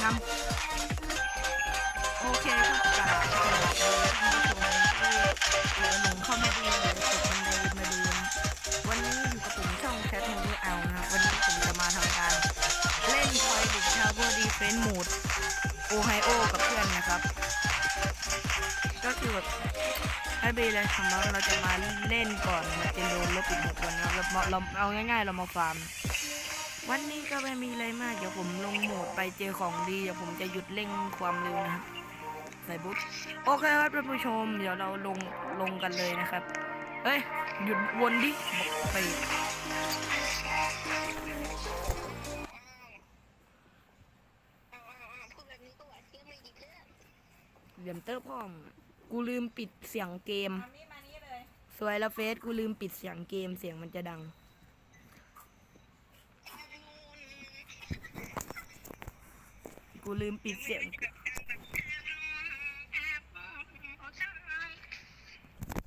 ทำโอเคครับกราบสวัสดีท่านผู้ชมที่หลงเข้ามาดูหรือตกบันไดมาดูวันนี้อยู่กับผมช่องแคทมูนเอานะครับวันนี้ผมจะมาทำการ เล่นทอยบุกทาเวอร์ดีเฟนส์โหมดโอไฮโอกับเพื่อนนะครับ ก็คือแบบให้ไปเลยคำว่าเราจะมาเล่นก่อนมันจะโดนลบอีกหกวันนะครับเราเราเอาง่ายๆ เรามาฟาร์ม วันนี้ก็ไม่มีอะไรมาก เดี๋ยวผมลงโหมดไปเจอของดี เดี๋ยวผมจะหยุดเร่งความเร็วนะครับใส่บุ๊โอเคครับท่านผู้ชม เดี๋ยวเราลงลงกันเลยนะครับเฮ้ย หยุดวนดิบอกไปพูดแบบนี้ก็หวานเชื่อไม่ดีเพื่อนเหลี่ยมเตอร์พ่อมกูลืมปิดเสียงเกมมานี่มานี่เลยสวยแล้วเฟสกูลืมปิดเสียงเกมเสียงมันจะดัง กูลืมปิดเสียง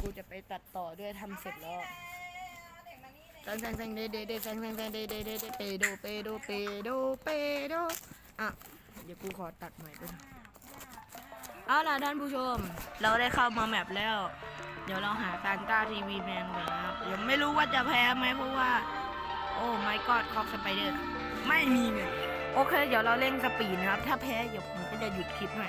กูจะไปตัดต่อด้วยทำเสร็จแล้วเด็กมานี่เลยซังซังซังเดเดเดซังซังซังเดเดเดเดเปโดเปโดเปโดเปโดอะ เดี๋ยวกูขอตัดใหม่ด้วยเอาล่ะท่านผู้ชม เราได้เข้ามาแมปแล้ว เดี๋ยวเราหาการต้าทีวีแมนก่อนนะครับยังไม่รู้ว่าจะแพ้ไหมเพราะว่า โอ้ไม่กอดคอกสไปเดอร์ไม่มีเลย โอเค เดี๋ยวเราเร่งสปีดนะครับ ถ้าแพ้เดี๋ยวผมก็จะหยุดคลิปให้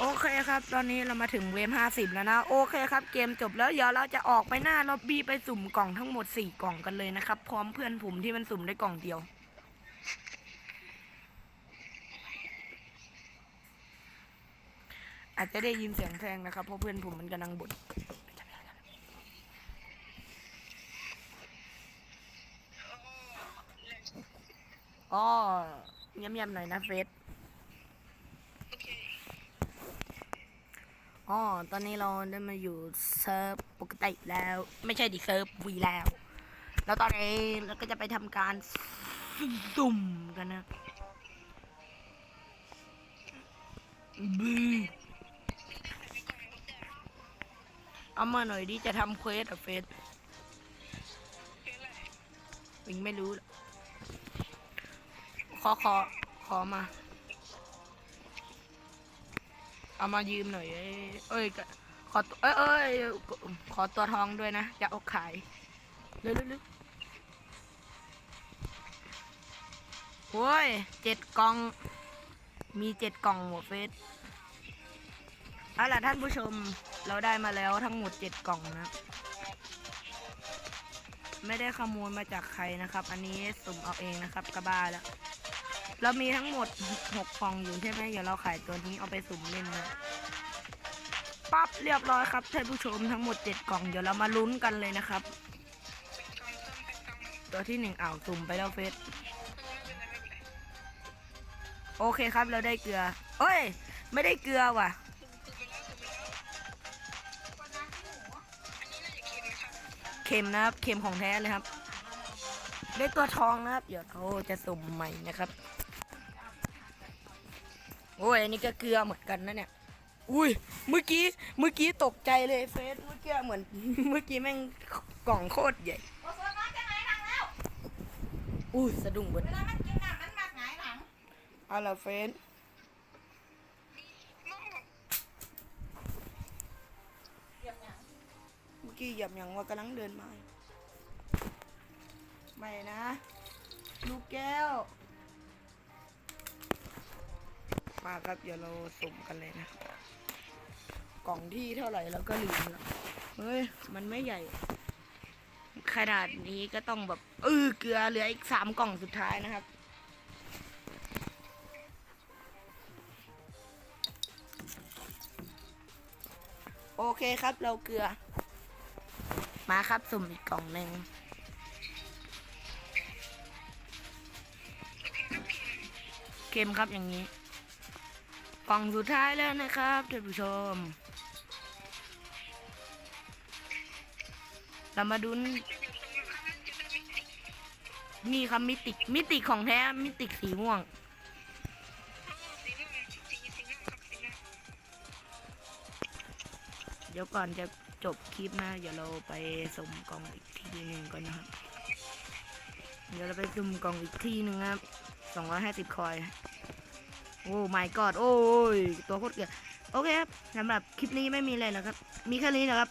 โอเคครับ ตอนนี้เรามาถึงเวฟห้าสิบแล้วนะ โอเคครับ เกมจบแล้วเดี๋ยวเราจะออกไปหน้าล็อบบี้ไปสุ่มกล่องทั้งหมดสี่กล่องกันเลยนะครับ พร้อมเพื่อนผมที่มันสุ่มได้กล่องเดียว อาจจะได้ยินเสียงแทงนะครับ เพราะเพื่อนผมมันกำลังบ่นอ๋อเงียบๆหน่อยนะเฟส โอเค อ๋อ ตอนนี้เราได้มาอยู่เซิร์ฟปกติแล้ว ไม่ใช่ดิเซิร์ฟวีแล้ว แล้วตอนนี้เราก็จะไปทำการสุ่มกันนะบูเอามาหน่อยดิจะทำเควสอะเฟสวิงไม่รู้ ขอขอขอมา เอามายืมหน่อย เอ้ยขอเอ้ยเอ้ยขอตัวทองด้วยนะจะเอาขายเร็วเร็วเร็วโอ้ยเจ็ดกล่อง มีเจ็ดกล่องหมดเฟสเอาล่ะท่านผู้ชมเราได้มาแล้วทั้งหมดเจ็ดกล่องนะ ไม่ได้ขโมยมาจากใครนะครับ อันนี้สุ่มเอาเองนะครับกระบ้าแล้ว เรามีทั้งหมดหกกล่องอยู่ใช่ไหมเดี๋ยวเราขายตัวนี้เอาไปสุ่มเล่นนะปั๊บเรียบร้อยครับท่านผู้ชมทั้งหมดเจ็ดกล่องเดี๋ยวเรามาลุ้นกันเลยนะครับ ตัวที่หนึ่งอ่าวสุ่มไปแล้วเฟสโอเคครับเราได้เกลือเอ้ย ไม่ได้เกลือว่ะเค็มนะครับเค็มของแท้เลยครับ ได้ตัวทองนะครับ เดี๋ยวเขาจะสุ่มใหม่นะครับ โอ้ยอันนี้ก็เกลือเหมือนกันนะเนี่ย อุ้ย เมื่อกี้ เมื่อกี้ตกใจเลยเฟสเมื่อกี้เหมือน เมื่อกี้แม่งกล่องโคตรใหญ่โอ้โหมาจากไหนหลังแล้ว อุ้ยสะดุ้งเบิดเวลามันกินน่ะมันมักหงายหลังเอาละเฟสเดี๋ยวเนี่ยเมื่อกี้เหยียบอย่างว่ากำลังเดินมา ไม่นะ ลูกแก้ว มาครับ เดี๋ยวเราสุ่มกันเลยนะ กล่องที่เท่าไหร่แล้วก็ลืมแล้วเฮ้ย มันไม่ใหญ่ ขนาดนี้ก็ต้องแบบเออเกลือเหลืออีกสามกล่องสุดท้ายนะครับ โอเคครับเราเกลือ มาครับสุ่มอีกกล่องหนึ่งเค็มครับอย่างนี้ กล่องสุดท้ายแล้วนะครับท่านผู้ชม เรามาดูนี่ครับมิติมิติของแท้มิติสีม่วง เดี๋ยวก่อนจะจบคลิปนะเดี๋ยวเราไปสมกล่องอีกทีหนึ่งก่อนนะครับ เดี๋ยวเราไปสุ่มกล่องอีกทีหนึ่งครับสองร้อยห้าสิบคอย โอ้ my god โอ้ยตัวโคตรเกลียดโอเคครับสำหรับคลิปนี้ไม่มีอะไรแล้วครับ มีแค่นี้นะครับ